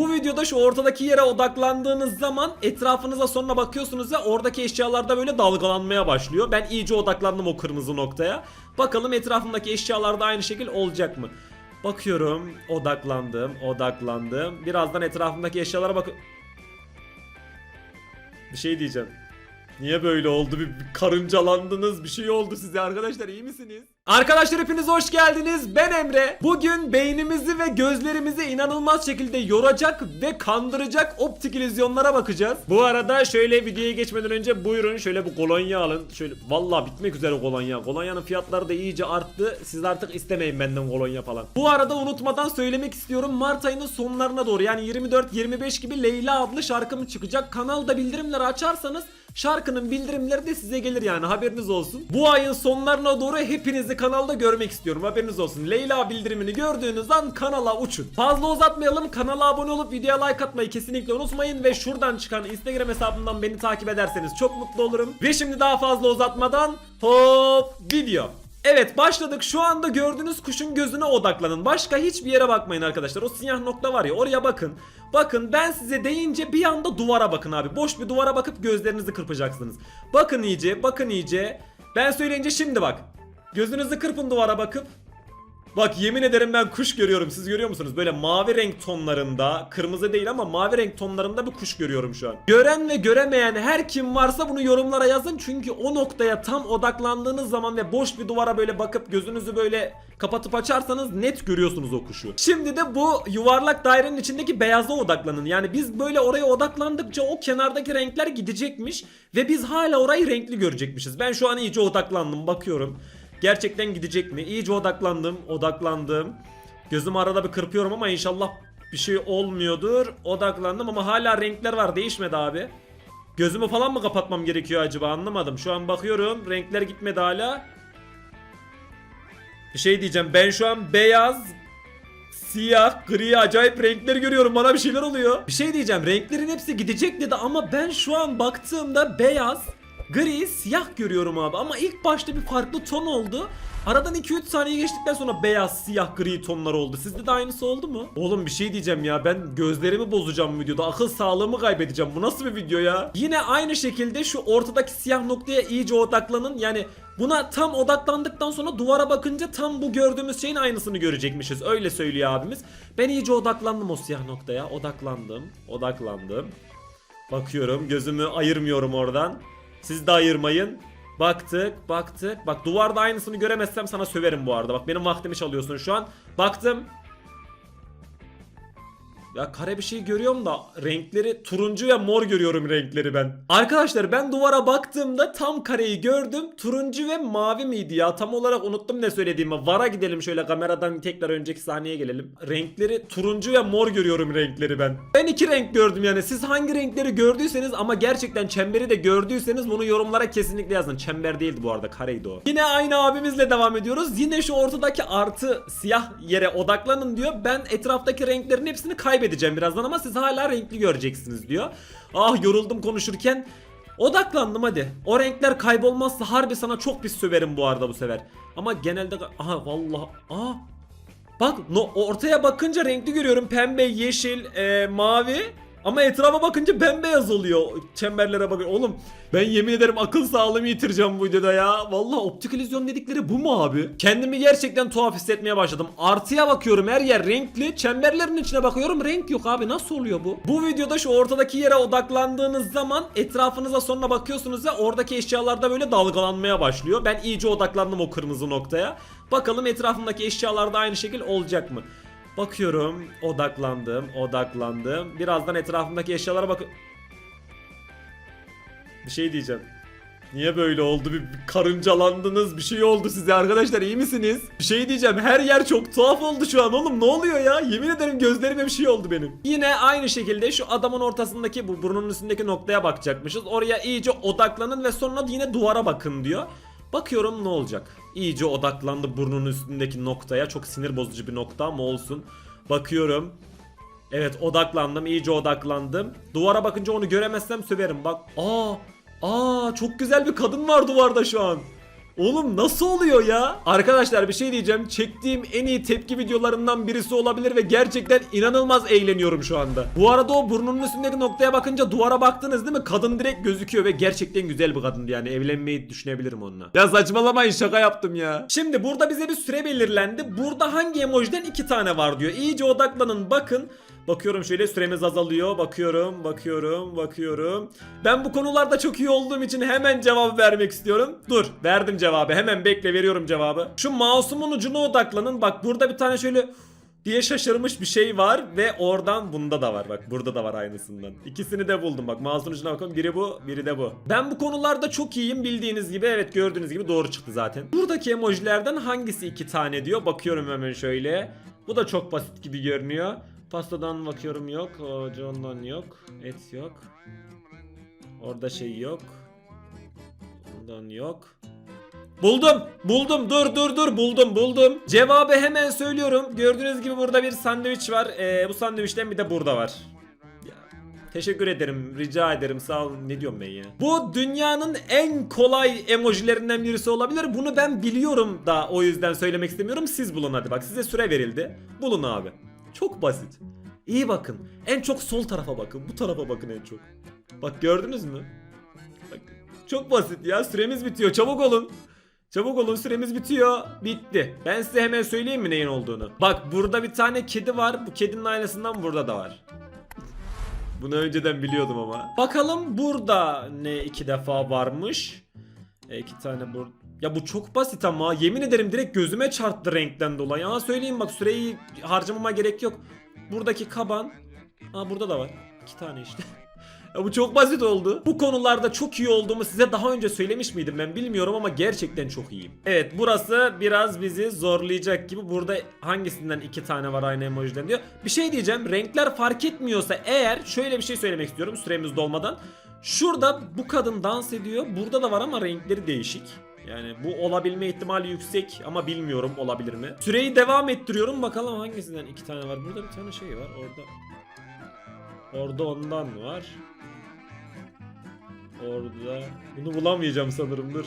Bu videoda şu ortadaki yere odaklandığınız zaman etrafınıza sonra bakıyorsunuz ya oradaki eşyalarda böyle dalgalanmaya başlıyor. Ben iyice odaklandım o kırmızı noktaya. Bakalım etrafımdaki eşyalarda aynı şekil olacak mı? Bakıyorum, odaklandım, odaklandım. Birazdan etrafımdaki eşyalara bak. Bir şey diyeceğim. Niye böyle oldu? Bir karıncalandınız. Bir şey oldu size arkadaşlar. iyi misiniz? Arkadaşlar hepiniz hoş geldiniz. Ben Emre. Bugün beynimizi ve gözlerimizi inanılmaz şekilde yoracak ve kandıracak optik illüzyonlara bakacağız. Bu arada şöyle videoya geçmeden önce buyurun şöyle bu kolonya alın. Şöyle vallahi bitmek üzere kolonya. Kolonyanın fiyatları da iyice arttı. Siz artık istemeyin benden kolonya falan. Bu arada unutmadan söylemek istiyorum. Mart ayının sonlarına doğru yani 24-25 gibi Leyla adlı şarkım çıkacak. Kanalda bildirimleri açarsanız Şarkının bildirimleri de size gelir yani haberiniz olsun. Bu ayın sonlarına doğru hepinizi kanalda görmek istiyorum haberiniz olsun. Leyla bildirimini gördüğünüz an kanala uçun. Fazla uzatmayalım kanala abone olup videoya like atmayı kesinlikle unutmayın. Ve şuradan çıkan instagram hesabımdan beni takip ederseniz çok mutlu olurum. Ve şimdi daha fazla uzatmadan hop video. Evet başladık. Şu anda gördüğünüz kuşun gözüne odaklanın. Başka hiçbir yere bakmayın arkadaşlar. O siyah nokta var ya oraya bakın. Bakın ben size deyince bir anda duvara bakın abi. Boş bir duvara bakıp gözlerinizi kırpacaksınız. Bakın iyice, bakın iyice. Ben söyleyince şimdi bak. Gözünüzü kırpın duvara bakıp. Bak yemin ederim ben kuş görüyorum. Siz görüyor musunuz? Böyle mavi renk tonlarında, kırmızı değil ama mavi renk tonlarında bir kuş görüyorum şu an. Gören ve göremeyen her kim varsa bunu yorumlara yazın. Çünkü o noktaya tam odaklandığınız zaman ve boş bir duvara böyle bakıp gözünüzü böyle kapatıp açarsanız net görüyorsunuz o kuşu. Şimdi de bu yuvarlak dairenin içindeki beyaza odaklanın. Yani biz böyle oraya odaklandıkça o kenardaki renkler gidecekmiş ve biz hala orayı renkli görecekmişiz. Ben şu an iyice odaklandım bakıyorum. Gerçekten gidecek mi? İyice odaklandım, odaklandım. Gözüm arada bir kırpıyorum ama inşallah bir şey olmuyordur. Odaklandım ama hala renkler var değişmedi abi. Gözümü falan mı kapatmam gerekiyor acaba anlamadım. Şu an bakıyorum renkler gitmedi hala. Bir şey diyeceğim ben şu an beyaz, siyah, gri acayip renkler görüyorum bana bir şeyler oluyor. Bir şey diyeceğim renklerin hepsi gidecek dedi ama ben şu an baktığımda beyaz, gri, siyah görüyorum abi ama ilk başta bir farklı ton oldu. Aradan 2-3 saniye geçtikten sonra beyaz, siyah, gri tonlar oldu. Sizde de aynısı oldu mu? Oğlum bir şey diyeceğim ya ben gözlerimi bozacağım videoda. Akıl sağlığımı kaybedeceğim. Bu nasıl bir video ya? Yine aynı şekilde şu ortadaki siyah noktaya iyice odaklanın. Yani buna tam odaklandıktan sonra duvara bakınca tam bu gördüğümüz şeyin aynısını görecekmişiz. Öyle söylüyor abimiz. Ben iyice odaklandım o siyah noktaya. Odaklandım. Odaklandım. Bakıyorum. Gözümü ayırmıyorum oradan. Siz de ayırmayın. Baktık, baktık. Bak duvarda aynısını göremezsem sana söverim bu arada. Bak benim vaktimi çalıyorsun şu an. Baktım. Ya kare bir şey görüyorum da renkleri turuncu ve mor görüyorum renkleri ben. Arkadaşlar ben duvara baktığımda tam kareyi gördüm. Turuncu ve mavi miydi ya? Tam olarak unuttum ne söylediğimi. Vara gidelim şöyle kameradan tekrar önceki sahneye gelelim. Renkleri turuncu ve mor görüyorum renkleri ben. Ben iki renk gördüm yani. Siz hangi renkleri gördüyseniz ama gerçekten çemberi de gördüyseniz bunu yorumlara kesinlikle yazın. Çember değildi bu arada kareydi o. Yine aynı abimizle devam ediyoruz. Yine şu ortadaki artı siyah yere odaklanın diyor. Ben etraftaki renklerin hepsini kaybedeceğim birazdan ama siz hala renkli göreceksiniz diyor. Ah yoruldum konuşurken. Odaklandım hadi. O renkler kaybolmazsa harbi sana çok pis söverim bu arada bu sefer. Ama genelde aha vallahi aa Bak no, ortaya bakınca renkli görüyorum. Pembe, yeşil, e, mavi. Ama etrafa bakınca bembeyaz oluyor. Çemberlere bakın. Oğlum ben yemin ederim akıl sağlığımı yitireceğim bu videoda ya. Vallahi optik illüzyon dedikleri bu mu abi? Kendimi gerçekten tuhaf hissetmeye başladım. Artıya bakıyorum her yer renkli. Çemberlerin içine bakıyorum renk yok abi. Nasıl oluyor bu? Bu videoda şu ortadaki yere odaklandığınız zaman etrafınıza sonra bakıyorsunuz ya oradaki eşyalarda böyle dalgalanmaya başlıyor. Ben iyice odaklandım o kırmızı noktaya. Bakalım etrafımdaki eşyalarda aynı şekil olacak mı? Bakıyorum, odaklandım, odaklandım. Birazdan etrafımdaki eşyalara bak. Bir şey diyeceğim. Niye böyle oldu? Bir, bir karıncalandınız. Bir şey oldu size arkadaşlar. iyi misiniz? Bir şey diyeceğim. Her yer çok tuhaf oldu şu an oğlum. Ne oluyor ya? Yemin ederim gözlerime bir şey oldu benim. Yine aynı şekilde şu adamın ortasındaki bu burnunun üstündeki noktaya bakacakmışız. Oraya iyice odaklanın ve sonra yine duvara bakın diyor. Bakıyorum ne olacak. İyice odaklandı burnunun üstündeki noktaya. Çok sinir bozucu bir nokta ama olsun. Bakıyorum. Evet odaklandım. iyice odaklandım. Duvara bakınca onu göremezsem söverim. Bak. Aa. Aa çok güzel bir kadın var duvarda şu an. Oğlum nasıl oluyor ya? Arkadaşlar bir şey diyeceğim. Çektiğim en iyi tepki videolarından birisi olabilir ve gerçekten inanılmaz eğleniyorum şu anda. Bu arada o burnunun üstündeki noktaya bakınca duvara baktınız değil mi? Kadın direkt gözüküyor ve gerçekten güzel bir kadındı yani. Evlenmeyi düşünebilirim onunla. Ya saçmalamayın şaka yaptım ya. Şimdi burada bize bir süre belirlendi. Burada hangi emojiden iki tane var diyor. İyice odaklanın bakın. Bakıyorum şöyle süremiz azalıyor. Bakıyorum, bakıyorum, bakıyorum. Ben bu konularda çok iyi olduğum için hemen cevap vermek istiyorum. Dur, verdim cevabı. Hemen bekle veriyorum cevabı. Şu mouse'umun ucuna odaklanın. Bak burada bir tane şöyle diye şaşırmış bir şey var ve oradan bunda da var. Bak burada da var aynısından. İkisini de buldum. Bak mouse'un ucuna bakın. Biri bu, biri de bu. Ben bu konularda çok iyiyim bildiğiniz gibi. Evet gördüğünüz gibi doğru çıktı zaten. Buradaki emojilerden hangisi iki tane diyor. Bakıyorum hemen şöyle. Bu da çok basit gibi görünüyor. Pastadan bakıyorum yok. O John'dan yok. Et yok. Orada şey yok. Ondan yok. Buldum. Buldum. Dur dur dur. Buldum buldum. Cevabı hemen söylüyorum. Gördüğünüz gibi burada bir sandviç var. Ee, bu sandviçten bir de burada var. Teşekkür ederim. Rica ederim. Sağ olun. Ne diyorum ben ya? Bu dünyanın en kolay emojilerinden birisi olabilir. Bunu ben biliyorum da o yüzden söylemek istemiyorum. Siz bulun hadi bak. Size süre verildi. Bulun abi. Çok basit. İyi bakın. En çok sol tarafa bakın. Bu tarafa bakın en çok. Bak gördünüz mü? Bak, çok basit ya. Süremiz bitiyor. Çabuk olun. Çabuk olun süremiz bitiyor. Bitti. Ben size hemen söyleyeyim mi neyin olduğunu. Bak burada bir tane kedi var. Bu kedinin aynasından burada da var. Bunu önceden biliyordum ama. Bakalım burada ne iki defa varmış. E, iki tane bur... Ya bu çok basit ama yemin ederim direkt gözüme çarptı renkten dolayı. Ama söyleyeyim bak süreyi harcamama gerek yok. Buradaki kaban. Aa burada da var. İki tane işte. Ya bu çok basit oldu. Bu konularda çok iyi olduğumu size daha önce söylemiş miydim ben bilmiyorum ama gerçekten çok iyiyim. Evet burası biraz bizi zorlayacak gibi. Burada hangisinden iki tane var aynı emojiden diyor. Bir şey diyeceğim. Renkler fark etmiyorsa eğer şöyle bir şey söylemek istiyorum süremiz dolmadan. Şurada bu kadın dans ediyor. Burada da var ama renkleri değişik. Yani bu olabilme ihtimali yüksek ama bilmiyorum olabilir mi. Süreyi devam ettiriyorum. Bakalım hangisinden iki tane var. Burada bir tane şey var. Orada Orada ondan var. Orada. Bunu bulamayacağım sanırım dur.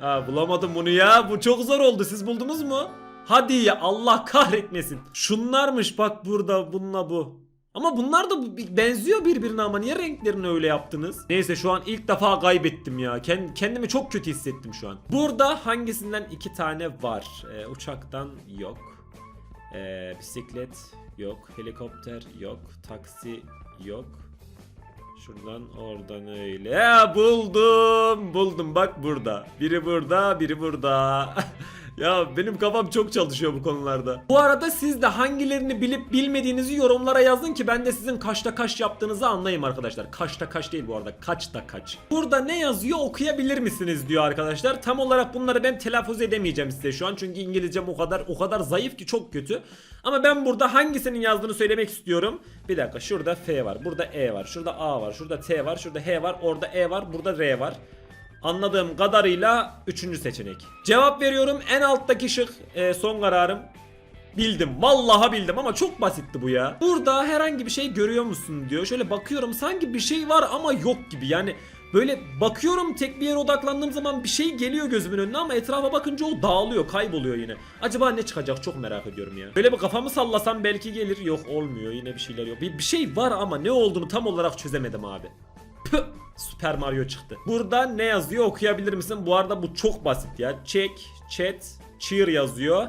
Ha bulamadım bunu ya. Bu çok zor oldu. Siz buldunuz mu? Hadi ya Allah kahretmesin. Şunlarmış bak burada bununla bu. Ama bunlar da benziyor birbirine ama niye renklerini öyle yaptınız? Neyse şu an ilk defa kaybettim ya. Kend- Kendimi çok kötü hissettim şu an. Burada hangisinden iki tane var? Ee, uçaktan yok. Ee, bisiklet yok. Helikopter yok. Taksi yok. Şuradan oradan öyle. Ya buldum. Buldum bak burada. Biri burada, biri burada. ya benim kafam çok çalışıyor bu konularda. Bu arada siz de hangilerini bilip bilmediğinizi yorumlara yazın ki ben de sizin kaçta kaç yaptığınızı anlayayım arkadaşlar. Kaçta kaç değil bu arada. Kaçta kaç. Burada ne yazıyor okuyabilir misiniz diyor arkadaşlar. Tam olarak bunları ben telaffuz edemeyeceğim size şu an. Çünkü İngilizcem o kadar o kadar zayıf ki çok kötü. Ama ben burada hangisinin yazdığını söylemek istiyorum. Bir dakika şurada F var. Burada E var. Şurada A var. Şurada T var. Şurada H var. Orada E var. Burada R var. Anladığım kadarıyla üçüncü seçenek. Cevap veriyorum. En alttaki şık e, son kararım. Bildim. Vallahi bildim ama çok basitti bu ya. Burada herhangi bir şey görüyor musun diyor. Şöyle bakıyorum sanki bir şey var ama yok gibi. Yani böyle bakıyorum tek bir yere odaklandığım zaman bir şey geliyor gözümün önüne ama etrafa bakınca o dağılıyor, kayboluyor yine. Acaba ne çıkacak çok merak ediyorum ya. Böyle bir kafamı sallasam belki gelir. Yok olmuyor. Yine bir şeyler yok. Bir, bir şey var ama ne olduğunu tam olarak çözemedim abi. Püh! Super Mario çıktı. Burada ne yazıyor okuyabilir misin? Bu arada bu çok basit ya. Check, chat, cheer yazıyor.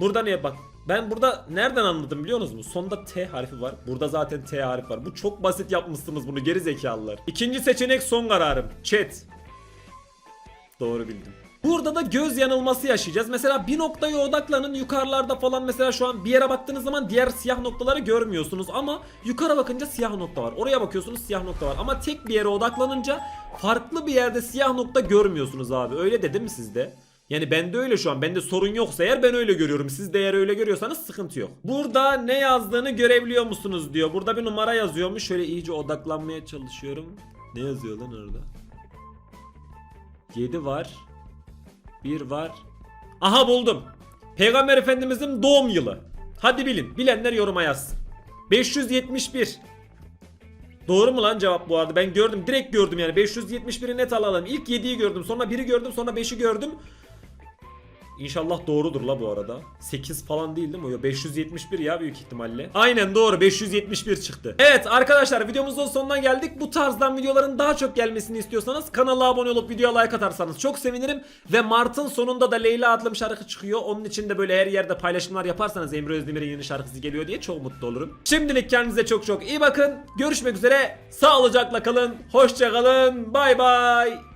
Burada ne bak ben burada nereden anladım biliyor musunuz? Sonda T harfi var. Burada zaten T harfi var. Bu çok basit yapmışsınız bunu geri zekalılar. İkinci seçenek son kararım. Chat. Doğru bildim. Burada da göz yanılması yaşayacağız. Mesela bir noktaya odaklanın yukarılarda falan mesela şu an bir yere baktığınız zaman diğer siyah noktaları görmüyorsunuz ama yukarı bakınca siyah nokta var. Oraya bakıyorsunuz siyah nokta var ama tek bir yere odaklanınca farklı bir yerde siyah nokta görmüyorsunuz abi. Öyle dedim mi sizde? Yani bende öyle şu an. Bende sorun yoksa eğer ben öyle görüyorum. Siz de eğer öyle görüyorsanız sıkıntı yok. Burada ne yazdığını görebiliyor musunuz diyor. Burada bir numara yazıyormuş. Şöyle iyice odaklanmaya çalışıyorum. Ne yazıyor lan orada? 7 var. 1 var. Aha buldum. Peygamber Efendimizin doğum yılı. Hadi bilin. Bilenler yoruma yazsın. 571. Doğru mu lan cevap bu arada? Ben gördüm. Direkt gördüm yani. 571'i net alalım. İlk 7'yi gördüm. Sonra 1'i gördüm. Sonra 5'i gördüm. İnşallah doğrudur la bu arada. 8 falan değil değil mi? Yo 571 ya büyük ihtimalle. Aynen doğru 571 çıktı. Evet arkadaşlar videomuzun sonuna geldik. Bu tarzdan videoların daha çok gelmesini istiyorsanız kanala abone olup videoya like atarsanız çok sevinirim. Ve Mart'ın sonunda da Leyla adlı bir şarkı çıkıyor. Onun için de böyle her yerde paylaşımlar yaparsanız Emre Özdemir'in yeni şarkısı geliyor diye çok mutlu olurum. Şimdilik kendinize çok çok iyi bakın. Görüşmek üzere. Sağlıcakla kalın. Hoşça kalın. Bay bay.